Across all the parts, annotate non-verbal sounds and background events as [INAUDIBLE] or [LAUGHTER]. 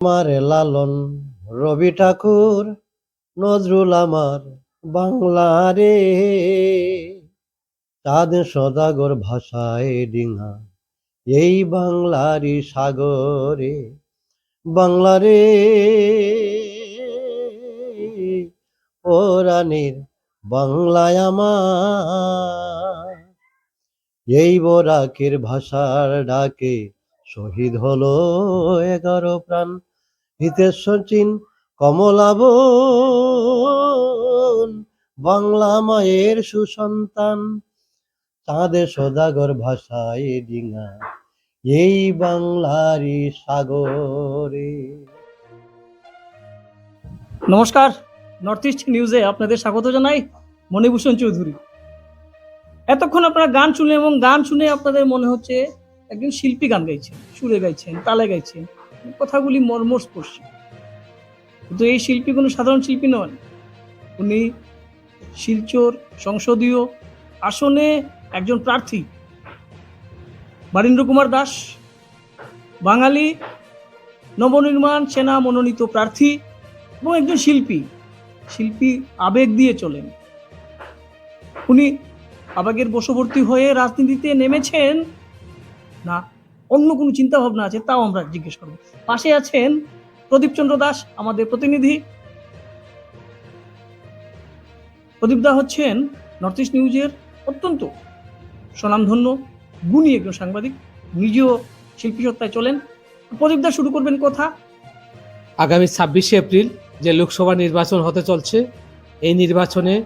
আমার লালন, রবি ঠাকুর, নজরুল আমার বাংলারে চাঁদ সদাগর ভাষায় ডিঙা, এই বাংলারই সাগরে বাংলারে ওরানের বাংলায় আমার, এই বরাকের ভাষার ডাকে শহীদ হলো এগারো প্রাণ। হিতেশ সচিন কমলাব বাংলা মায়ের সুসন্তান। চাঁদে সদাগর ভাষায় ডিঙা, এই বাংলারই সাগরে। নমস্কার নর্থ ইস্ট নিউজে আপনাদের স্বাগত জানাই মণিভূষণ চৌধুরী। এতক্ষণ আপনারা গান শুনে এবং গান শুনে আপনাদের মনে হচ্ছে একজন শিল্পী গান গাইছেন, সুরে গাইছেন, তালে গাইছেন। কথাগুলি মর্মস্পর্শী। কিন্তু এই শিল্পী কোনো সাধারণ শিল্পী নন। উনি শিলচর সংসদীয় আসনে একজন প্রার্থী। বারীন্দ্র কুমার দাস, বাঙালি নবনির্মাণ সেনা মনোনীত প্রার্থী এবং একজন শিল্পী। শিল্পী আবেগ দিয়ে চলেন। উনি আবেগের বশবর্তী হয়ে রাজনীতিতে নেমেছেন না অন্য কোনো চিন্তা ভাবনা আছে, তাও আমরা জিজ্ঞেস করব। পাশে আছেন প্রদীপ চন্দ্র দাস, আমাদের প্রতিনিধি। প্রদীপ দা হচ্ছেন নর্থ ইস্ট নিউজের অত্যন্ত স্বনামধন্য, গুণী একজন সাংবাদিক, নিজেও শিল্পী সত্তায় চলেন। প্রদীপ দা, শুরু করবেন কথা। আগামী ছাব্বিশে এপ্রিল যে লোকসভা নির্বাচন হতে চলছে, এই নির্বাচনে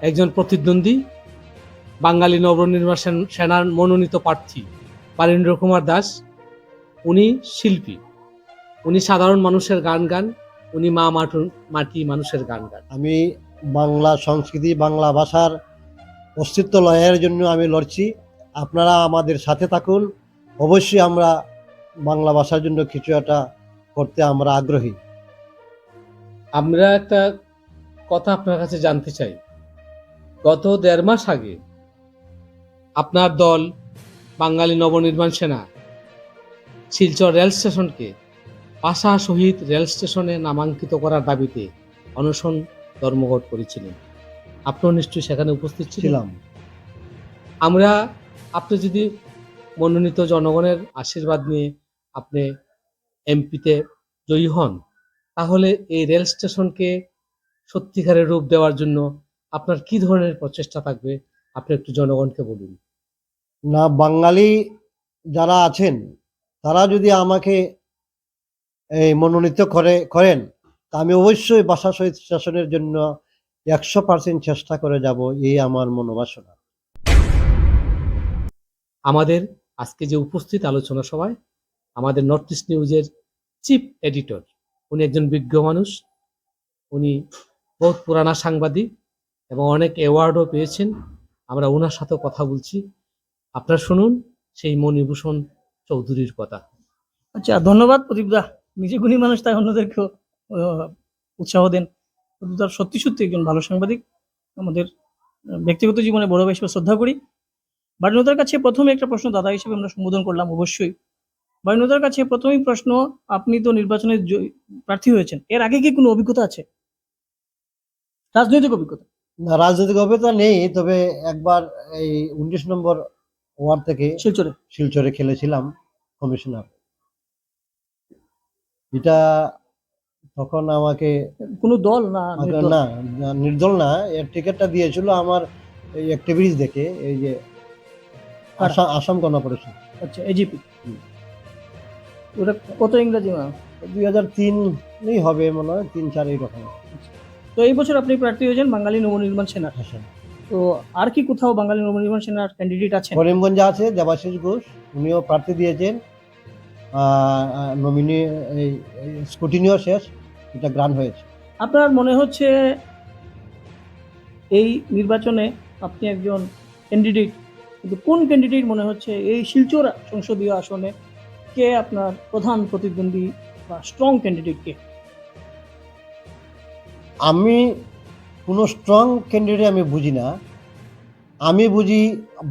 একজন প্রতিদ্বন্দ্বী, বাঙালি নবনির্বাণ সেন- সেনার মনোনীত প্রার্থী। বারীন্দ্র কুমার দাস উনি শিল্পী। উনি সাধারণ মানুষের গান গান উনি মা মাটু মাটি মানুষের গান গান। আমি বাংলা সংস্কৃতি বাংলা ভাষার অস্তিত্ব লয়ের জন্য আমি লড়ছি। আপনারা আমাদের সাথে থাকুন। অবশ্যই আমরা বাংলা ভাষার জন্য কিছু একটা করতে আমরা আগ্রহী। আমরা একটা কথা আপনার কাছে জানতে চাই। গত দেড় মাস আগে আপনার দল বাঙালি নবনির্মাণ সেনা শিলচর রেল স্টেশনকে পাশা শহীদ রেল স্টেশনে নামাঙ্কিত করার দাবিতে অনশন ধর্মঘট করেছিলেন। আপনিও নিশ্চয়ই সেখানে উপস্থিত ছিলাম। আমরা আপনি যদি মনোনীত জনগণের আশীর্বাদ নিয়ে আপনি এমপিতে জয়ী হন তাহলে এই রেল স্টেশনকে সত্যিকারের রূপ দেওয়ার জন্য আপনার কি ধরনের প্রচেষ্টা থাকবে আপনি একটু জনগণকে বলুন। না, বাঙালি যারা আছেন, তারা যদি আমাকে এই মনোনীত করে, করেন, তা আমি অবশ্যই বাসা শহীদ শাসনের জন্য একশো পার্সেন্ট চেষ্টা করে যাব এই আমার মনোবাসনা। আমাদের আজকে যে উপস্থিত আলোচনা সভায়, আমাদের নর্থ ইস্ট নিউজের চিফ এডিটর, উনি একজন বিজ্ঞ মানুষ, উনি বহুত পুরানা সাংবাদিক এবং অনেক অ্যাওয়ার্ডও পেয়েছেন। আমরা ওনার সাথেও কথা বলছি। আপনারা শুনুন সেই মণিভূষণ চৌধুরীর কথা। আচ্ছা ধন্যবাদ প্রদীপ দা। নিজে গুণী মানুষ তাই অন্যদেরকেও উৎসাহ দেন। প্রদীপ দা সত্যি সত্যি একজন ভালো সাংবাদিক। আমাদের ব্যক্তিগত জীবনে বড় ভাই হিসেবে শ্রদ্ধা করি। বারীনতার কাছে প্রথমে একটা প্রশ্ন দাদা হিসেবে আমরা সম্বোধন করলাম অবশ্যই। বারীনতার কাছে প্রথমেই প্রশ্ন আপনি তো নির্বাচনে জয়ী- প্রার্থী হয়েছেন। এর আগে কি কোনো অভিজ্ঞতা আছে? রাজনৈতিক অভিজ্ঞতা? না রাজনৈতিক অভিজ্ঞতা নেই তবে একবার এই উনিশ নম্বর ওয়ার্ড থেকে শিলচরে। শিলচরে খেলেছিলাম কমিশনার। এটা তখন আমাকে কোনো দল না? না না, নির্দল না এর টিকিটটা দিয়েছিল আমার এই অ্যাক্টিভিটিস দেখে এই যে আসাম আসাম গণ পরিষদ। আচ্ছা এজিপি। ওটা কত ইংরাজি মা? দুই হাজার তিনই হবে মনে হয় তিন চার এইরকম তো এই বছর আপনি প্রার্থী হয়েছেন বাঙালি নবনির্মাণ সেনা। আসাম তো আর কি কোথাও বাঙালি নবনির্মাণ সেনার ক্যান্ডিডেট আছেন? করিমগঞ্জে আছে দেবাশিস ঘোষ উনিও প্রার্থী দিয়েছেন। নমিনি এই স্কুটিনিও শেষ এটা গ্রান্ট হয়েছে। আপনার মনে হচ্ছে এই নির্বাচনে আপনি একজন ক্যান্ডিডেট কিন্তু কোন ক্যান্ডিডেট মনে হচ্ছে এই শিলচর সংসদীয় আসনে কে আপনার প্রধান প্রতিদ্বন্দ্বী বা স্ট্রং ক্যান্ডিডেট কে? আমি কোনো স্ট্রং ক্যান্ডিডেট আমি বুঝি না। আমি বুঝি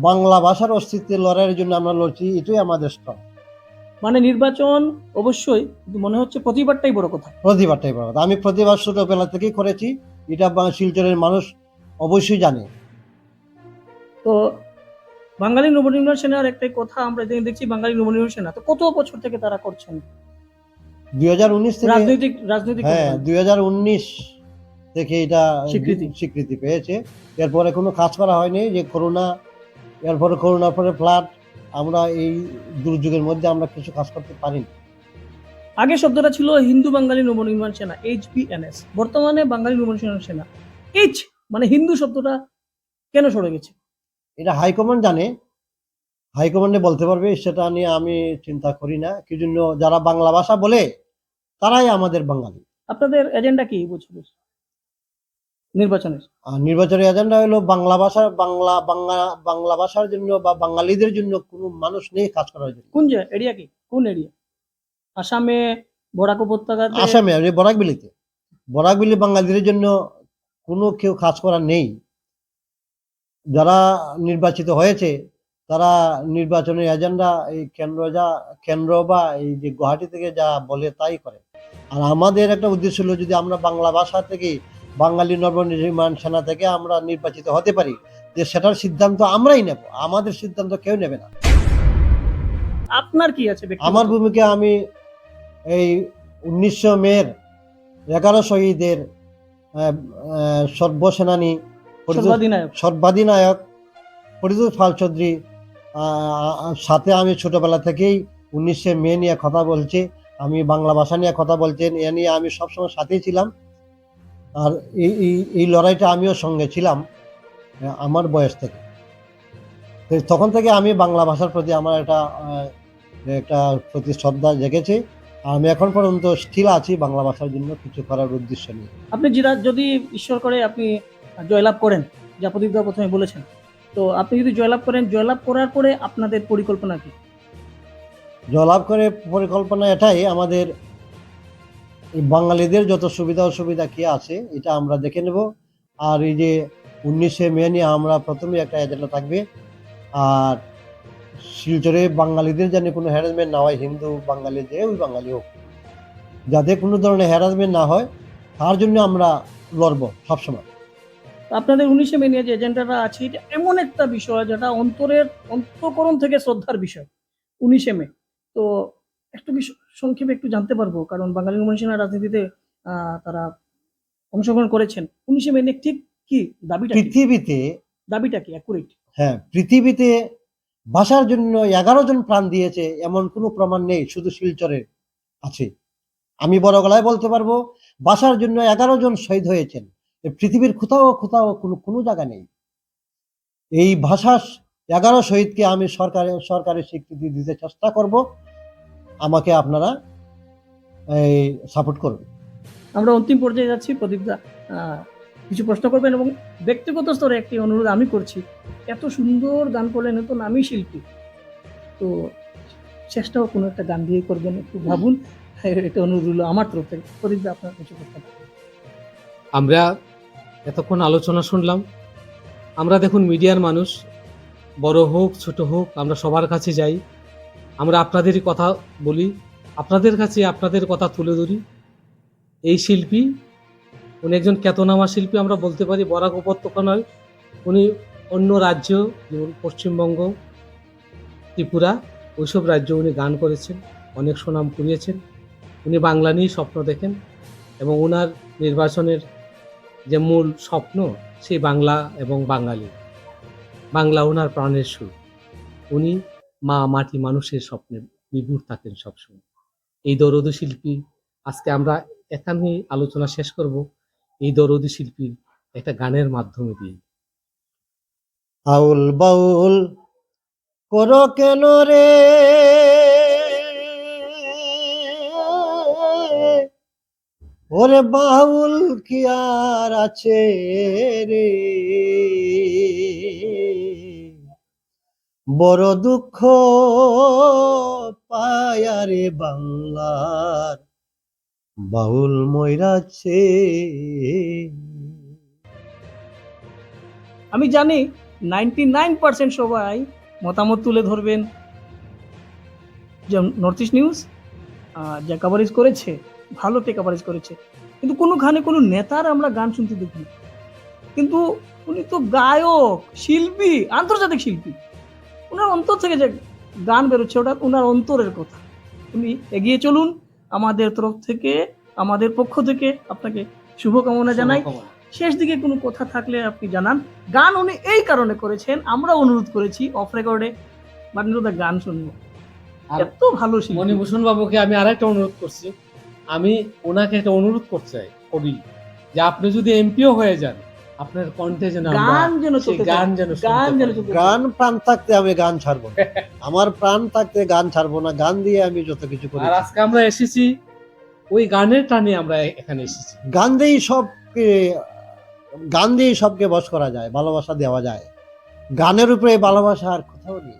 বাংলা ভাষার অস্তিত্বের লড়াইয়ের জন্য আমরা লড়ছি এটাই আমাদের স্ট্রং মানে নির্বাচন অবশ্যই মনে হচ্ছে প্রতিবারটাই বড় কথা। প্রতিবারটাই বড় কথা। আমি প্রতিবার ছোটবেলা থেকেই করেছি এটা শিলচরের মানুষ অবশ্যই জানে। তো বাঙালি নবনির্মাণ সেনার একটাই কথা আমরা দেখছি বাঙালি নবনির্মাণ সেনা তো কত বছর থেকে তারা করছেন? দুই হাজার উনিশ রাজনৈতিক রাজনৈতিক হ্যাঁ। দুই হাজার উনিশ থেকে এটা স্বীকৃতি। স্বীকৃতি পেয়েছে। এরপরে কোনো কাজ করা হয়নি যে করোনা এরপরে করোনার পরে ফ্লাড আমরা এই দুর্যোগের মধ্যে আমরা কিছু কাজ করতে পারিনি। আগে শব্দটা ছিল হিন্দু বাঙালি নবনির্মাণ সেনা এইচ বিএনএস বর্তমানে বাঙালি নবনির্মাণ সেনা এইচ মানে হিন্দু শব্দটা কেন সরে গেছে? এটা হাইকমান্ড জানে। হাইকমান্ডে বলতে পারবে সেটা নিয়ে আমি চিন্তা করি না। কি জন্য? যারা বাংলা ভাষা বলে তারাই আমাদের বাঙালি। আপনাদের এজেন্ডা কি এই নির্বাচনের? আর নির্বাচনী এজেন্ডা হলো বাংলা ভাষার বাংলা বাংলা বাংলা ভাষার জন্য বা বাঙালিদের জন্য কোনো মানুষ নেই কাজ করার জন্য কোন এরিয়া কি? কোন এরিয়া আসামে বরাক উপত্যকা আসামে বরাকবিলিতে বরাকবিলি বাঙালিদের জন্য কোনো কেউ কাজ করা নেই। যারা নির্বাচিত হয়েছে তারা নির্বাচনের এজেন্ডা এই কেন্দ্র যা কেন্দ্র বা এই যে গুয়াহাটি থেকে যা বলে তাই করে। আর আমাদের একটা উদ্দেশ্য হলো যদি আমরা বাংলা ভাষা থেকে বাঙালি নবনির্মাণ সেনা থেকে আমরা নির্বাচিত হতে পারি যে সেটার সিদ্ধান্ত আমরাই নেব আমাদের সিদ্ধান্ত কেউ নেবে না। আপনার কি আছে আমার ভূমিকা আমি এই উনিশশো মের এগারো শহীদের সর্বসেনানী সর্বাধিনায়ক। পরিতোষ পাল চৌধুরী আহ, সাথে আমি ছোটবেলা থেকেই উনিশে মে নিয়ে কথা বলছি আমি বাংলা ভাষা নিয়ে কথা বলছেন এ নিয়ে আমি সবসময় সাথেই ছিলাম। আর এই এই- এই লড়াইটা আমিও সঙ্গে ছিলাম আমার বয়স থেকে। তো তখন থেকে আমি বাংলা ভাষার প্রতি আমার একটা একটা প্রতি শ্রদ্ধা জেগেছে। আর আমি এখন পর্যন্ত স্থির আছি বাংলা ভাষার জন্য কিছু করার উদ্দেশ্য নিয়ে। আপনি যেটা যদি ঈশ্বর করে আপনি জয়লাভ করেন যা প্রদীপ দা প্রথমে বলেছেন তো আপনি যদি জয়লাভ করেন জয়লাভ করার পরে আপনাদের পরিকল্পনা কি? জয়লাভ করে পরিকল্পনা এটাই আমাদের এই বাঙালিদের যত সুবিধা অসুবিধা কি আছে, এটা আমরা দেখে নেব। আর এই যে উনিশে মে নিয়ে আমরা প্রথমে একটা এজেন্ডা থাকবে। আর শিলচরে বাঙালিদের যেন কোনো হ্যারাসমেন্ট না হয়, হিন্দু বাঙালি যে ওই বাঙালি হোক, যাতে কোনো ধরনের হ্যারাসমেন্ট না হয়, তার জন্য আমরা লড়বো সবসময়। আপনাদের উনিশে মে নিয়ে যে এজেন্ডাটা আছে, এটা এমন একটা বিষয় যেটা অন্তরের অন্তকরণ থেকে শ্রদ্ধার বিষয়, উনিশে মে। তো একটু কি সংক্ষেপে একটু জানতে পারব? কারণ বাঙালি মনীষীরা রাজনীতিতে তারা অংশগ্রহণ করেছেন। উনিশে মে নিয়ে ঠিক কি? দাবিটা পৃথিবীতে দাবিটা কি? অ্যাকুরেট হ্যাঁ পৃথিবীতে ভাষার জন্য এগারো জন প্রাণ দিয়েছে এমন কোনো প্রমাণ নেই শুধু শিলচরে আছে। আমি বড় গলায় বলতে পারব ভাষার জন্য এগারো জন শহীদ হয়েছেন। পৃথিবীর কোথাও কোথাও কোনো কোনো জায়গা নেই। এই ভাষা এগারো শহীদকে আমি সরকারের সরকারের স্বীকৃতি দিতে চেষ্টা করব। আমাকে আপনারা এই সাপোর্ট করবেন। আমরা অন্তিম পর্যায়ে যাচ্ছি। প্রদীপ দা কিছু প্রশ্ন করবেন এবং ব্যক্তিগত স্তরে একটি অনুরোধ আমি করছি। এত সুন্দর গান করলেন এত নামী শিল্পী। তো চেষ্টাও কোনো একটা গান দিয়ে করবেন একটু ভাবুন। এটা অনুরোধ হলো আমার তরফ থেকে। প্রদীপ দা আপনার কিছু প্রশ্ন আমরা এতক্ষণ আলোচনা শুনলাম। আমরা দেখুন মিডিয়ার মানুষ বড় হোক ছোট হোক আমরা সবার কাছে যাই। আমরা আপনাদেরই কথা বলি, আপনাদের কাছে আপনাদের কথা তুলে ধরি। এই শিল্পী, উনি একজন খ্যাতনামা শিল্পী আমরা বলতে পারি, বরাক উপত্যকা নয় উনি অন্য রাজ্য, যেমন পশ্চিমবঙ্গ, ত্রিপুরা, ওইসব রাজ্য উনি গান করেছেন, অনেক সুনাম কুড়িয়েছেন। উনি বাংলা নিয়েই স্বপ্ন দেখেন এবং ওনার নির্বাচনের যে মূল স্বপ্ন, সেই বাংলা এবং বাঙালি। বাংলা ওনার প্রাণের সুর। উনি মা মাটি মানুষের স্বপ্নে বিভোর থাকেন সবসময়। এই দরদী শিল্পী আজকে আমরা এখানেই আলোচনা শেষ করব। এই দরদী শিল্পীর একটা গানের মাধ্যমে দিয়ে। আউল বাউল করো কেন রে? ওরে বাউল কি আর আছে রে? বড় দুঃখ পায়ারে বাংলার বাউল ময়রাছে। আমি জানি নাইনটি নাইন পার্সেন্ট সবাই মতামত তুলে ধরবেন। যে নর্থ ইস্ট নিউজ যা কাভারেজ করেছে, ভালো কে কাভারেজ করেছে। কিন্তু কোনোখানে কোনো নেতার আমরা গান শুনতে দেখি। কিন্তু উনি তো গায়ক, শিল্পী, আন্তর্জাতিক শিল্পী। ওনার অন্তর থেকে যে গান বেরোচ্ছে ওটা ওনার অন্তরের কথা। উনি এগিয়ে চলুন আমাদের তরফ থেকে আমাদের পক্ষ থেকে আপনাকে শুভকামনা জানাই। শেষ দিকে কোনো কথা থাকলে আপনি জানান। গান উনি এই কারণে করেছেন আমরা অনুরোধ করেছি অফ রেকর্ডে বান্ডিরদা গান শুনব। এত ভালো মণিভূষণ বাবুকে আমি আরেকটা অনুরোধ করছি। আমি ওনাকে একটা অনুরোধ করতে চাই কবি যে আপনি যদি এমপিও হয়ে যান আপনার কণ্ঠে যেন গান যেন গান যেন গান যেন পাই। চলতে থাকে। গান প্রাণ থাকতে আমি গান ছাড়বো [LAUGHS] আমার প্রাণ থাকতে গান ছাড়বো না। গান দিয়ে আমি যত কিছু করি। আর আজকে আমরা এসেছি ওই গানের টানে আমরা এখানে এসেছি। গান দিয়েই সবকে গান দিয়েই সবকে বশ করা যায় ভালোবাসা দেওয়া যায়। গানের উপরে ভালোবাসা আর কোথাও নেই।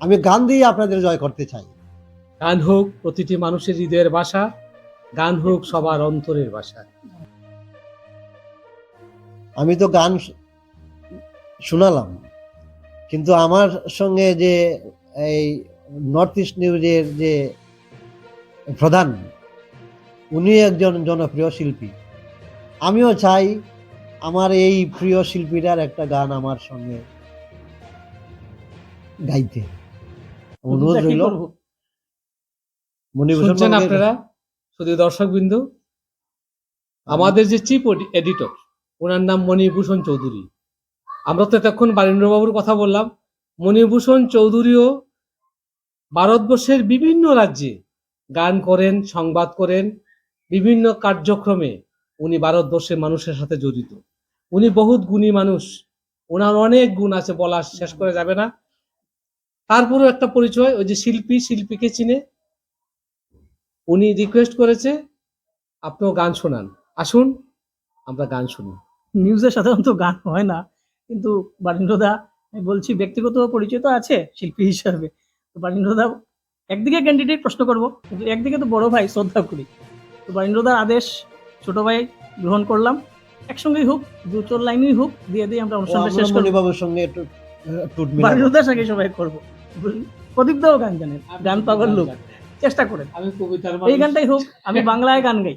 আমি গান দিয়ে আপনাদের জয় করতে চাই। গান হোক প্রতিটি মানুষের হৃদয়ের ভাষা গান হোক সবার অন্তরের ভাষা আমি তো গান শোনালাম। কিন্তু আমার সঙ্গে যে এই নর্থ ইস্ট নিউজের যে প্রধান উনি একজন জনপ্রিয় শিল্পী। আমিও চাই আমার এই প্রিয় শিল্পীটার একটা গান আমার সঙ্গে গাইতে। অনুরোধ রইল। শুনছেন আপনারা? শুধু দর্শক বিন্দু। আমাদের যে চিফ এডিটর ওনার নাম মণিভূষণ চৌধুরী। আমরা তো এতক্ষণ বাবুর কথা বললাম। মণিভূষণ চৌধুরীও ভারতবর্ষের বিভিন্ন রাজ্যে গান করেন, সংবাদ করেন, বিভিন্ন কার্যক্রমে উনি ভারতবর্ষের মানুষের সাথে জড়িত। উনি বহুত গুণী মানুষ। ওনার অনেক গুণ আছে, বলা শেষ করে যাবে না। তারপরেও একটা পরিচয়, ওই যে শিল্পী, শিল্পীকে চিনে উনি রিকোয়েস্ট করেছে, আপনিও গান শোনান। আসুন, আমরা গান শুনি। নিউজে সাধারণত গান হয় না। কিন্তু বারিন্দ্রদা আমি বলছি ব্যক্তিগত পরিচয় তো আছে শিল্পী হিসাবে। তো বারিন্দ্রদা একদিকে ক্যান্ডিডেট প্রশ্ন করব কিন্তু একদিকে তো বড় ভাই শ্রদ্ধা করি। তো বারিন্দ্রদার আদেশ ছোট ভাই গ্রহণ করলাম। একসঙ্গেই হোক দু চোর লাইনেই হোক দিয়ে দিয়ে আমরা অনুষ্ঠানটা শেষ করি বাবুর সঙ্গে একটু বারিন্দ্রদার সঙ্গে সবাই করব। প্রদীপ দাও গান জানেন গান পাগল লোক। চেষ্টা করেন। আমি কবিতার এই গানটাই হোক আমি বাংলায় গান গাই।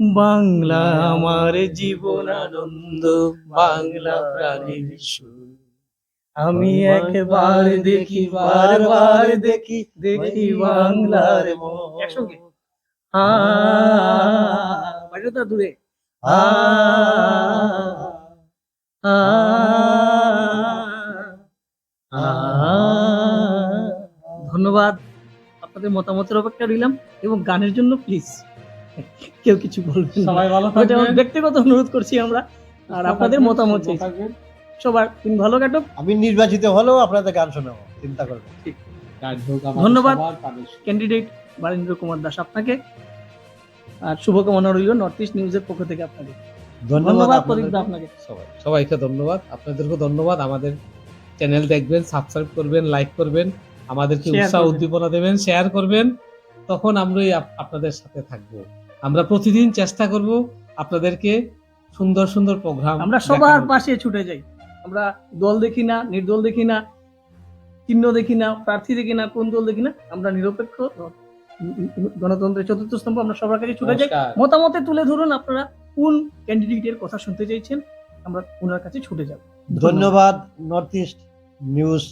বাংলা আমার জীবন আনন্দ বাংলা প্রাণীর সুর। আমি একবার দেখি বারবার দেখি দেখি বাংলার দূরে। ধন্যবাদ। আপনাদের মতামতের অপেক্ষা রইলাম এবং গানের জন্য প্লিজ কেউ কিছু বলবেন সবাই ভালো থাকবেন। ব্যক্তিগত অনুরোধ করছি আমরা। আর আপনাদের মতামত চাই। সবার দিন ভালো কাটুক। আমি নির্বাচিত হলেও আপনাদের গান শোনাবো চিন্তা করবেন ধন্যবাদ। ক্যান্ডিডেট বারেন্দ্র কুমার দাস আপনাকে। আর শুভকামনা রইল নর্থ ইস্ট নিউজের পক্ষ থেকে আপনাকে ধন্যবাদ প্রদীপ আপনাকে। সবাই সবাইকে ধন্যবাদ। আপনাদেরকে ধন্যবাদ। আমাদের চ্যানেল দেখবেন সাবস্ক্রাইব করবেন লাইক করবেন। আমাদেরকে উৎসাহ উদ্দীপনা দেবেন শেয়ার করবেন। তখন আমরাই আপ- আপনাদের সাথে থাকব। আমরা প্রতিদিন চেষ্টা করব আপনাদেরকে সুন্দর সুন্দর প্রোগ্রাম আমরা সবার পাশে ছুটে যাই। আমরা দল দেখি না নির্দল দেখি না চিহ্ন দেখি না প্রার্থী দেখি না কোন দল দেখি না আমরা নিরপেক্ষ গণতন্ত্রের চতুর্থ স্তম্ভ আমরা সবার কাছে ছুটে যাই। মতামতে তুলে ধরুন আপনারা কোন ক্যান্ডিডেটের কথা শুনতে চাইছেন আমরা ওনার কাছে ছুটে যাব। ধন্যবাদ নর্থ ইস্ট নিউজ